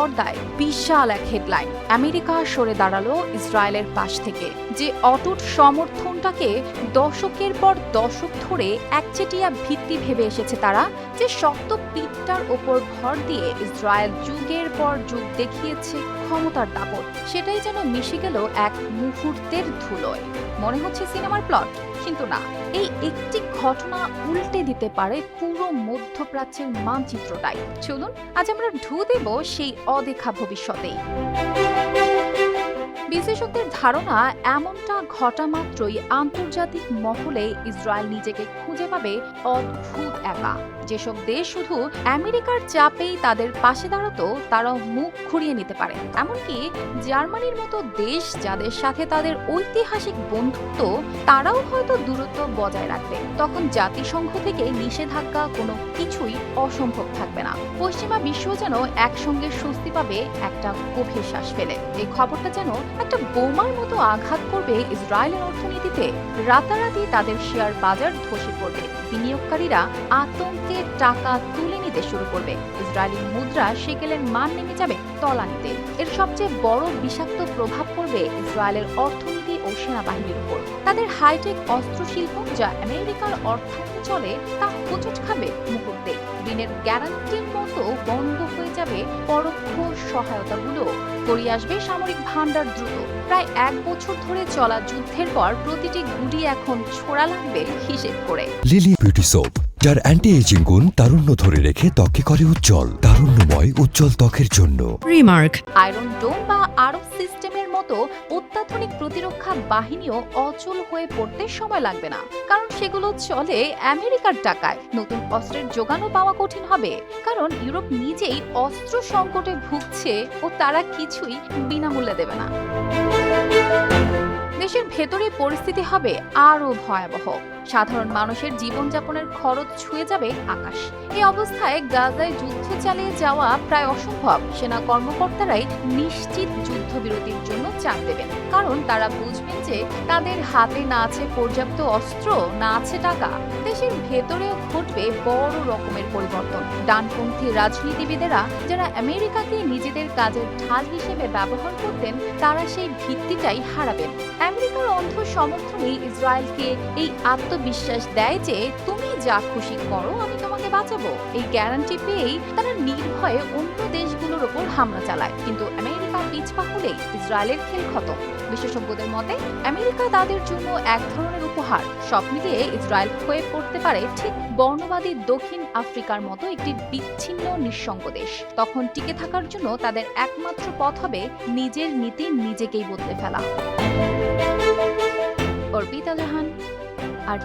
পর্দায় বিশাল এক headline America সরে দাঁড়াল ইসরায়েলের পাশ থেকে। যে অটুট সমর্থনটাকে দশকের পর দশক ধরে একচেটিয়া ভিত্তি ভেবে এসেছে তারা, যে শক্ত পিঠটার ওপর ভর দিয়ে ইসরায়েল যুগের পর যুগ দেখিয়েছে ক্ষমতার দাপট। সেটাই যেন মিশে গেল এক মুহূর্তের ধুলোয়। মনে হচ্ছে সিনেমার প্লট, কিন্তু না। এই একটি ঘটনা উল্টে দিতে পারে পুরো মধ্যপ্রাচ্যের মানচিত্রটাই। চলুন, আজ আমরা ঢু দেব সেই অদেখা ভবিষ্যতেই। বিশেষজ্ঞদের ধারণা, এমনটা ঘটা মাত্রই আন্তর্জাতিক মহলে ইসরায়েল নিজেকে খুঁজে পাবে অদ্ভুত একা। যেসব দেশ শুধু আমেরিকার চাপেই তাদের পাশে দাঁড়াতো, তারাও মুখ ঘুরিয়ে নিতে পারে। এমনকি জার্মানির মতো দেশ যাদের সাথে তাদের ঐতিহাসিক বন্ধুত্ব, তারাও হয়তো দূরত্ব বজায় রাখবে। তখন জাতিসংঘ থেকে নিষেধাজ্ঞা কোনো কিছুই অসম্ভব থাকবে না। পশ্চিমা বিশ্ব যেন একসঙ্গে স্বস্তি পাবে, একটা গভীর শ্বাস ফেলে। এই খবরটা যেন একটা বোমার মতো আঘাত করবে ইসরায়েলের অর্থনীতিতে। রাতারাতি তাদের শেয়ার বাজার ধসে পড়বে। বিনিয়োগকারীরা আতঙ্কে টাকা তুলে নিতে শুরু করবে। ইসরায়েলি মুদ্রা সেকেলের মান নেমে যাবে তলানিতে। এর সবচেয়ে বড় বিষাক্ত প্রভাব পড়বে ইসরায়েলের অর্থনীতি সেনাবাহিনীর উপর। তাদের হাইটেক অস্ত্র শিল্প যা আমেরিকার অর্থায়নে চলে তা হোঁচট খাবে মুহূর্তে ঋণের গ্যারান্টির মতো বন্ধ হয়ে যাবে পরোক্ষ সহায়তাগুলো। গড়িয়ে আসবে সামরিক ভাণ্ডার দ্রুত। প্রায় এক বছর ধরে চলা যুদ্ধের পর প্রতিটি গুলি এখন ছোড়া লাগবে হিসেব করে। লিলি বিউটি সোপ যার অ্যান্টি এজিং গুণ তারুণ্য ধরে রেখে ত্বকে করে উজ্জ্বল তারুণ্যময় উজ্জ্বল ত্বকের জন্য। Remark. আয়রন ডোম বা আরব সিস্টেমের মতো অত্যাধুনিক প্রতিরক্ষা বাহিনীও অচল হয়ে পড়তে সময় লাগবে না। কারণ সেগুলো চলে আমেরিকার টাকায়। নতুন অস্ত্রের যোগানও পাওয়া কঠিন হবে। কারণ ইউরোপ নিজেই অস্ত্র সংকটে ভুগছে ও তারা কিছুই বিনামূল্যে দেবে না। দেশের ভেতরে পরিস্থিতি হবে আরও ভয়াবহ। সাধারণ মানুষের জীবনযাপনের খরচ ছুঁয়ে যাবে আকাশ। এই অবস্থায় গাজায় যুদ্ধ চালিয়ে যাওয়া প্রায় অসম্ভব। সেনা কর্মকর্তারাই নিশ্চিত যুদ্ধবিরতির জন্য চাপ দেবেন। কারণ তারা বুঝবেন যে তাদের হাতে না আছে পর্যাপ্ত অস্ত্র, না আছে টাকা। দেশের ভেতরেও ঘটবে বড় রকমের পরিবর্তন। ডানপন্থী রাজনীতিবিদেরা যারা আমেরিকাকে নিজেদের কাজের ঢাল হিসেবে ব্যবহার করতেন, তারা সেই ভিত্তিটাই হারাবেন। আমেরিকার অন্ধ সমর্থনই ইসরায়েলকে এই আত্মবিশ্বাস দেয় যে তুমি যা খুশি করো, আমি তোমাকে বাঁচাবো। এই গ্যারান্টি পেয়েই তারা নির্ভয়ে অন্য দেশগুলোর ওপর হামলা চালায়। কিন্তু আমেরিকা পিছপা হলেই ইসরায়েলের খেল খতম বিশেষজ্ঞদের মতে, আমেরিকা তাদের জন্য এক ধরনের উপহার। সব মিলিয়ে ইসরায়েল হয়ে পড়তে পারে ঠিক বর্ণবাদী দক্ষিণ আফ্রিকার মতো একটি বিচ্ছিন্ন নিঃসঙ্গ দেশ। তখন টিকে থাকার জন্য তাদের একমাত্র পথ হবে নিজের নীতি নিজেকেই বদলে ফেলা। অর্পিতা জাহান আর